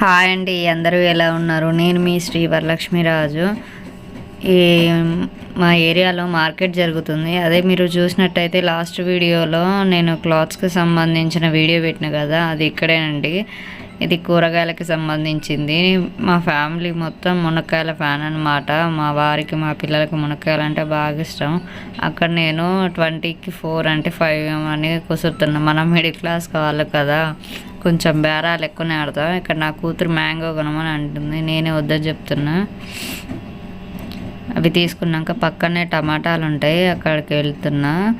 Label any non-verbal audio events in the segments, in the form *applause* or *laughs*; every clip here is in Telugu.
హాయ్ అండి అందరూ ఎలా ఉన్నారు? నేను మీ శ్రీ వరలక్ష్మీరాజు. ఈ మా ఏరియాలో మార్కెట్ జరుగుతుంది. అదే మీరు చూసినట్టయితే లాస్ట్ వీడియోలో నేను క్లాత్స్కి సంబంధించిన వీడియో పెట్టిన కదా అది ఇక్కడేనండి. ఇది కూరగాయలకి సంబంధించింది. మా ఫ్యామిలీ మొత్తం మునక్కాయల ఫ్యాన్ అనమాట మా వారికి మా పిల్లలకి మునక్కాయలు అంటే బాగా ఇష్టం. అక్కడ నేను ట్వంటీకి ఫోర్ అంటే ఫైవ్ అని కుసురుతున్నా. మనం మిడిల్ క్లాస్ కావాలి కదా. కొంచెం బేరాలు ఎక్కువనే ఆడతాం. ఇక్కడ నా కూతురు మ్యాంగో కొనమని అంటుంది. నేనే వద్దని చెప్తున్నా. అవి తీసుకున్నాక పక్కనే టమాటాలు ఉంటాయి. అక్కడికి వెళ్తున్నా.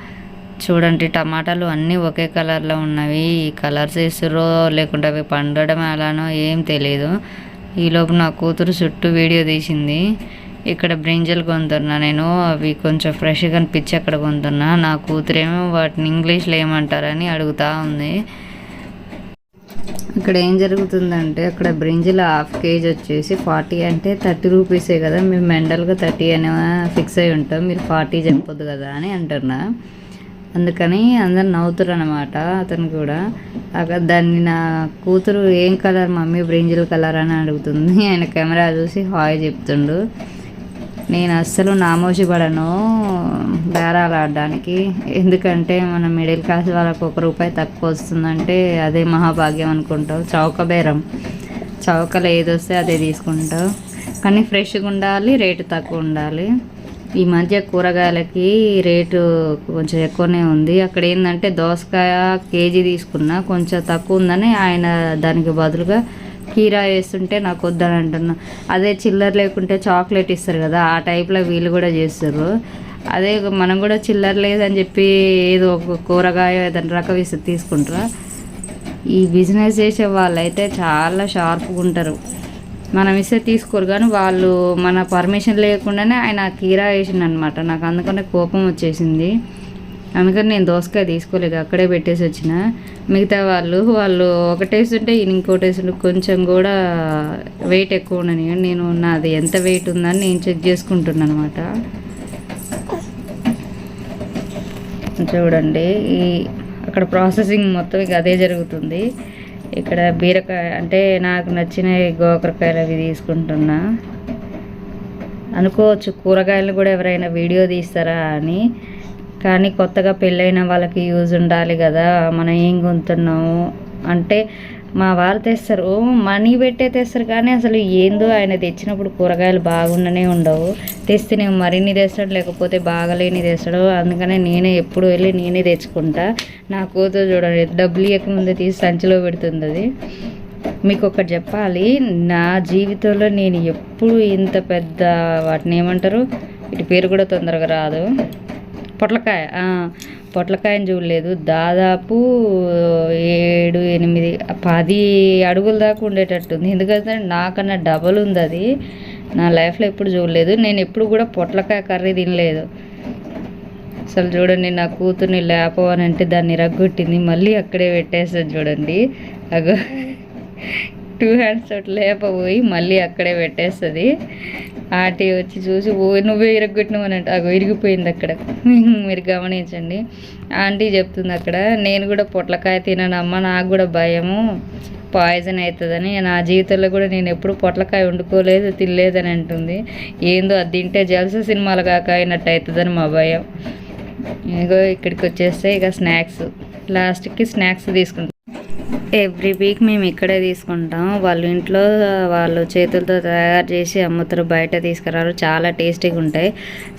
చూడండి టమాటాలు అన్నీ ఒకే కలర్లో ఉన్నవి. ఈ కలర్స్ వేస్తురో లేకుంటే అవి పండడం ఎలానో ఏం తెలియదు ఈలోపు నా కూతురు చుట్టూ వీడియో తీసింది. ఇక్కడ బ్రింజలు కొంటున్నా నేను. అవి కొంచెం ఫ్రెష్గా అనిపించి అక్కడ కొంటున్నా. నా కూతురేమో వాటిని ఇంగ్లీష్లో ఏమంటారని అడుగుతూ ఉంది. ఇక్కడ ఏం జరుగుతుందంటే అక్కడ బ్రింజిల్ హాఫ్ కేజీ వచ్చేసి ఫార్టీ అంటే థర్టీ రూపీసే కదా. మేము మెండల్గా థర్టీ అనే ఫిక్స్ అయి ఉంటాం. మీరు ఫార్టీ చెప్పొద్దు కదా అని అంటున్నా. అందుకని అందరు నవ్వుతారు అనమాట అతను కూడా. అక్కడ దాన్ని నా కూతురు ఏం కలర్ మమ్మీ బ్రింజిల్ కలర్ అని అడుగుతుంది. ఆయన కెమెరా చూసి హాయ్ చెప్తుండు. నేను అస్సలు నామోషి బేరాలు ఆడడానికి. ఎందుకంటే మన మిడిల్ క్లాస్ వాళ్ళకు ఒక రూపాయి తక్కువ వస్తుందంటే అదే మహాభాగ్యం అనుకుంటావు. చౌక బేరం. చౌకలో ఏది వస్తే అదే తీసుకుంటావు. కానీ ఫ్రెష్గా ఉండాలి రేటు తక్కువ ఉండాలి. ఈ మధ్య కూరగాయలకి రేటు కొంచెం ఎక్కువనే ఉంది. అక్కడ ఏంటంటే దోసకాయ కేజీ తీసుకున్నా కొంచెం తక్కువ ఉందని ఆయన దానికి బదులుగా కీరా వేస్తుంటే నాకు వద్దని అంటున్నా. అదే చిల్లర లేకుంటే చాక్లెట్ ఇస్తారు కదా ఆ టైప్లో వీళ్ళు కూడా చేస్తారు అదే మనం కూడా చిల్లర లేదని చెప్పి ఏదో ఒక కూరగాయ ఏదైనా రకం ఇస్తే తీసుకుంటారా? ఈ బిజినెస్ చేసే వాళ్ళైతే చాలా షార్ప్గా ఉంటారు. మనం ఇస్తే తీసుకోరు కానీ వాళ్ళు మన పర్మిషన్ లేకుండానే ఆయన కీరా వేసిండనమాట నాకు అందుకనే కోపం వచ్చేసింది. అందుకని నేను దోసకాయ తీసుకోలేదు అక్కడే పెట్టేసి వచ్చిన. మిగతా వాళ్ళు వాళ్ళు ఒకటేస్తుంటే ఉంటే ఇంకోటి వేస్తుంటే కొంచెం కూడా వెయిట్ ఎక్కువ ఉండని. నేను నాది ఎంత వెయిట్ ఉందని నేను చెక్ చేసుకుంటున్నాను అనమాట చూడండి ఈ అక్కడ ప్రాసెసింగ్ మొత్తం ఇక అదే జరుగుతుంది. ఇక్కడ బీరకాయ అంటే నాకు నచ్చిన గోకరకాయలు అవి తీసుకుంటున్నా. అనుకోవచ్చు కూరగాయలు కూడా ఎవరైనా వీడియో తీస్తారా అని. కానీ కొత్తగా పెళ్ళైన వాళ్ళకి యూజ్ ఉండాలి కదా మనం ఏం గుంతున్నాము? అంటే మా వారు తెస్తారు. మనీ పెట్టే తెస్తారు కానీ అసలు ఏందో ఆయన తెచ్చినప్పుడు కూరగాయలు బాగుండనే ఉండవు. తెస్తే నేను మరిన్ని తెస్తాడు లేకపోతే బాగలేని తెస్తాడు. అందుకనే నేనే ఎప్పుడు వెళ్ళి నేనే తెచ్చుకుంటా. నా కూతురు చూడండి డబ్బులు ఇవ్వకముందే తీసి సంచిలో పెడుతుంది అది. మీకు ఒకటి చెప్పాలి నా జీవితంలో నేను ఎప్పుడు ఇంత పెద్ద వాటిని ఏమంటారు? ఇటు పేరు కూడా తొందరగా రాదు. పొట్లకాయ పొట్లకాయని చూడలేదు. దాదాపు ఏడు ఎనిమిది పది అడుగుల దాకా ఉండేటట్టుంది. ఎందుకంటే నాకన్నా డబల్ ఉంది అది. నా లైఫ్లో ఎప్పుడు చూడలేదు. నేను ఎప్పుడు కూడా పొట్లకాయ కర్రీ తినలేదు. అసలు చూడండి నా కూతుర్ని లేపవని అంటే దాన్ని రగ్గొట్టింది. మళ్ళీ అక్కడే పెట్టేస్తుంది చూడండి. అగో *laughs* టూ హ్యాండ్స్ తోటి లేపబోయి మళ్ళీ అక్కడే పెట్టేస్తుంది. ఆటే వచ్చి చూసి ఓ నువ్వే ఇరగొట్టినావు అని అంటే. అగో ఇరిగిపోయింది అక్కడ. మీరు గమనించండి. ఆంటీ చెప్తుంది అక్కడ నేను కూడా పొట్లకాయ తిననమ్మ నాకు కూడా భయము. పాయిజన్ అవుతుందని నా జీవితంలో కూడా నేను ఎప్పుడు పొట్లకాయ వండుకోలేదు తినలేదని అంటుంది. ఏందో అది తింటే జలస సినిమాలు కాక అయినట్టు అవుతుందని మా భయం. ఇగో ఇక్కడికి వచ్చేస్తే ఇక స్నాక్స్. లాస్ట్కి స్నాక్స్ తీసుకుంటాం. ఎవ్రీ వీక్ మేము ఇక్కడే తీసుకుంటాం. వాళ్ళ ఇంట్లో వాళ్ళు చేతులతో తయారు చేసి అమ్ముతారు బయట తీసుకురారు. చాలా టేస్టీగా ఉంటాయి.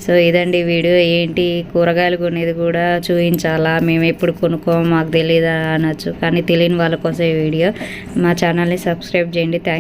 సో ఇదండి వీడియో. ఏంటి? కూరగాయలు కొనేది కూడా చూపించాలా? మేము ఎప్పుడు కొనుక్కోమో మాకు తెలియదా అనొచ్చు. కానీ తెలియని వాళ్ళ కోసం ఈ వీడియో. మా ఛానల్ని సబ్స్క్రైబ్ చేయండి. థ్యాంక్